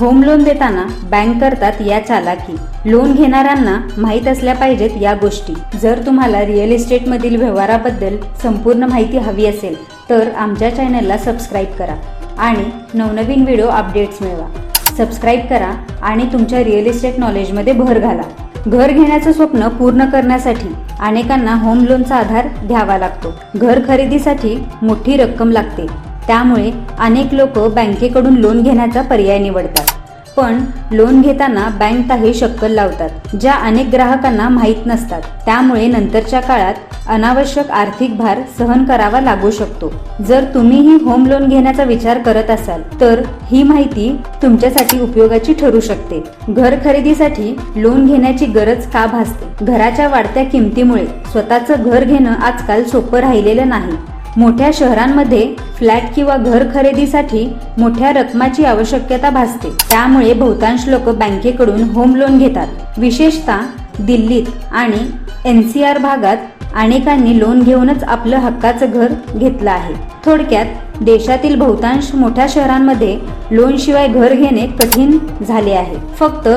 Home loan देताना bank करतात या चालाकी. लोन घेणाऱ्यांना माहीत असल्या पाहिजेत या गोष्टी. जर तुम्हाला रिअल इस्टेटमधील व्यवहाराबद्दल संपूर्ण माहिती हवी असेल तर आमच्या चॅनलला सबस्क्राईब करा आणि नवनवीन व्हिडिओ अपडेट्स मिळवा. सबस्क्राईब करा आणि तुमच्या रिअल इस्टेट नॉलेजमध्ये भर घाला. घर घेण्याचं स्वप्न पूर्ण करण्यासाठी अनेकांना होम लोनचा आधार घ्यावा लागतो. घर खरेदीसाठी मोठी रक्कम लागते. त्यामुळे अनेक लोक बँकेकडून लोन घेण्याचा पर्याय निवडतात. पण लोन घेताना बँक काही शक्कल लावतात ज्या अनेक ग्राहकांना माहीत नसतात. त्यामुळे नंतरच्या काळात अनावश्यक आर्थिक भार सहन करावा लागू शकतो. जर तुम्हीही होम लोन घेण्याचा विचार करत असाल तर ही माहिती तुमच्यासाठी उपयोगाची ठरू शकते. घर खरेदीसाठी लोन घेण्याची गरज का भासते? घराच्या वाढत्या किमतीमुळे स्वतःचं घर घेणं आजकाल सोपं राहिलेलं नाही. मोठ्या शहरांमध्ये फ्लॅट किंवा घर खरेदीसाठी मोठ्या रकमाची आवश्यकता भासते. त्यामुळे बहुतांश लोक बँकेकडून होम लोन घेतात. विशेषतः दिल्लीत आणि एन सी आर भागात अनेकांनी लोन घेऊनच आपलं हक्काचं घर घेतलं आहे. थोडक्यात देशातील बहुतांश मोठ्या शहरांमध्ये लोनशिवाय घर घेणे कठीण झाले आहे. फक्त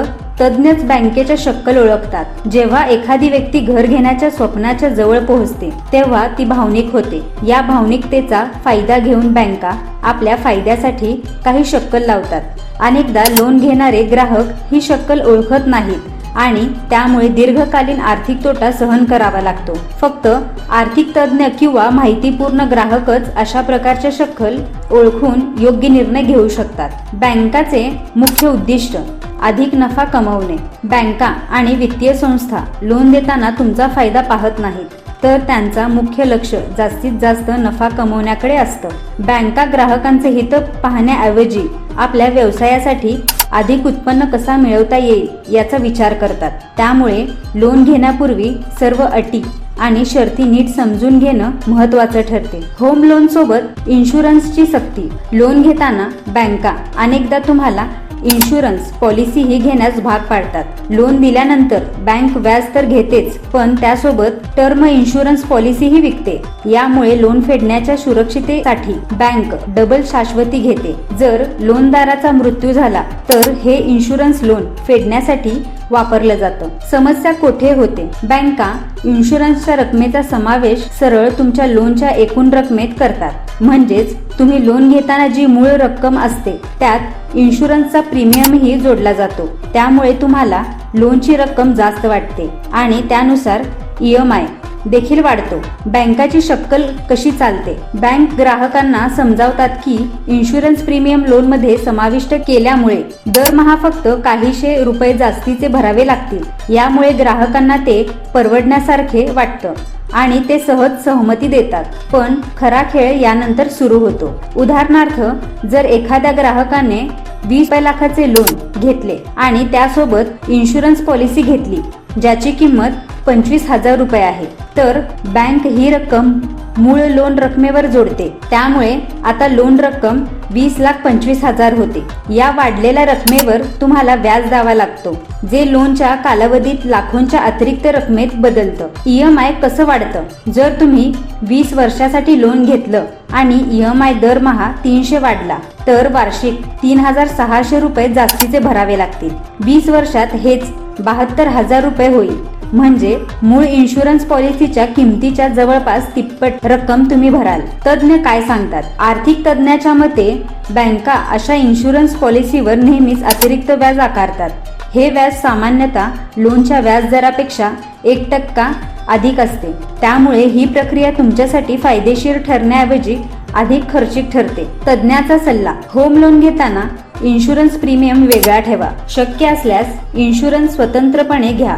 तज्ज्ञच बँकेच्या शक्कल ओळखतात. जेव्हा एखादी व्यक्ती घर घेण्याच्या स्वप्नाच्या जवळ पोहोचते तेव्हा ती भावनिक होते. या भावनिकतेचा फायदा घेऊन बँका आपल्या फायद्यासाठी काही शक्कल लावतात. अनेकदा लोन घेणारे ग्राहक ही शक्कल ओळखत नाहीत आणि त्यामुळे दीर्घकालीन आर्थिक तोटा सहन करावा लागतो. फक्त आर्थिक तज्ज्ञ किंवा माहितीपूर्ण ग्राहकच अशा प्रकारच्या शक्कल ओळखून योग्य निर्णय घेऊ शकतात. बँकाचे मुख्य उद्दिष्ट अधिक नफा कमवणे. बँका आणि वित्तीय संस्था लोन देताना तुमचा फायदा पाहत नाहीत. तर त्यांचा मुख्य लक्ष जास्तीत जास्त नफा कमवण्याकडे असतं. बँका ग्राहकांचे हित पाहण्याऐवजी आपल्या व्यवसायासाठी अधिक उत्पन्न कसा मिळवता येईल याचा विचार करतात. त्यामुळे लोन घेण्यापूर्वी सर्व अटी आणि शर्ती नीट समजून घेणं महत्वाचं ठरते. होम लोन सोबत इन्शुरन्सची सक्ती. लोन घेताना बँका अनेकदा तुम्हाला इन्शुरन्स पॉलिसीही घेण्यास भाग पाडतात. लोन दिल्यानंतर बँक व्याज तर घेतेच पण त्यासोबत टर्म इन्शुरन्स पॉलिसीही विकते. यामुळे लोन फेडण्याच्या सुरक्षितेसाठी बँक डबल शाश्वती घेते. जर लोनदाराचा मृत्यू झाला तर हे इन्शुरन्स लोन फेडण्यासाठी वापरलं जातं. समस्या कोठे होते? बँका इन्शुरन्सच्या रकमेचा समावेश सरळ तुमच्या लोनच्या एकूण रकमेत करतात. म्हणजेच तुम्ही लोन घेताना जी मूळ रक्कम असते त्यात इन्शुरन्सचा प्रीमियमही जोडला जातो. त्यामुळे तुम्हाला लोनची रक्कम जास्त वाटते आणि त्यानुसार ई एम आय देखील वाढतो. बँकाची शक्कल कशी चालते? बँक ग्राहकांना समजावतात की इन्शुरन्स प्रीमियम लोनमध्ये समाविष्ट केल्यामुळे दरमहा फक्त काहीशे रुपये जास्तीचे भरावे लागतील. यामुळे ग्राहकांना ते परवडण्यासारखे वाटतं. आणि ते सहज सहमती देतात. पण खरा खेळ यानंतर सुरू होतो. उदाहरणार्थ जर एखाद्या ग्राहकाने वीस लाखाचे लोन घेतले आणि त्यासोबत इन्शुरन्स पॉलिसी घेतली ज्याची किंमत पंचवीस हजार रुपये आहे. तर बँक ही रक्कम मूळ लोन रकमेवर जोडते. त्यामुळे आता लोन रक्कम वीस लाख पंचवीस हजार होते. या वाढलेल्या रकमेवर तुम्हाला व्याज द्यावा लागतो जे लोनच्या कालावधीत लाखोंच्या अतिरिक्त रकमेत बदलतं. ईएमआय कसं वाढतं? जर तुम्ही वीस वर्षासाठी लोन घेतलं आणि ईएमआय दरमहा तीनशे वाढला तर वार्षिक तीन हजार सहाशे रुपये जास्तीचे भरावे लागतील. वीस वर्षात हेच बहात्तर हजार रुपये होईल. म्हणजे मूळ इन्शुरन्स पॉलिसीच्या किमतीच्या जवळपास तिप्पट रक्कम तुम्ही भराल. तज्ज्ञ काय सांगतात? आर्थिक तज्ज्ञाच्या मते बँका अशा इन्शुरन्स पॉलिसीवर नेहमीच अतिरिक्त व्याज आकारतात. हे व्याज सामान्यतः लोनच्या व्याजदरापेक्षा एक टक्का अधिक असते. त्यामुळे ही प्रक्रिया तुमच्यासाठी फायदेशीर ठरण्याऐवजी अधिक खर्चिक ठरते. तज्ज्ञाचा सल्ला होम लोन घेताना इन्शुरन्स प्रीमियम वेगळा ठेवा. शक्य असल्यास इन्शुरन्स स्वतंत्रपणे घ्या.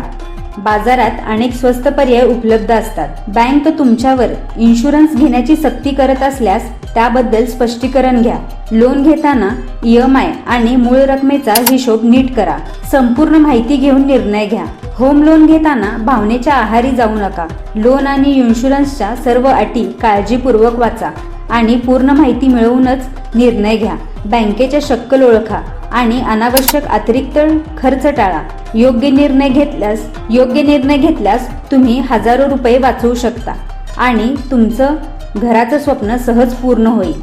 बाजारात अनेक स्वस्त पर्याय उपलब्ध असतात. बँक तुमच्यावर इन्शुरन्स घेण्याची सक्ती करत असल्यास त्याबद्दल स्पष्टीकरण घ्या. लोन घेताना ई एम आय आणि मूळ रकमेचा हिशोब नीट करा. संपूर्ण माहिती घेऊन निर्णय घ्या. होम लोन घेताना भावनेच्या आहारी जाऊ नका. लोन आणि इन्शुरन्सच्या सर्व अटी काळजीपूर्वक वाचा आणि पूर्ण माहिती मिळवूनच निर्णय घ्या. बँकेच्या शक्कल ओळखा. आणि अनावश्यक अतिरिक्त खर्च टाळा. योग्य निर्णय घेतल्यास योग्य निर्णय घेतल्यास तुम्ही हजारो रुपये वाचवू शकता आणि तुमचं घराचं स्वप्न सहज पूर्ण होईल.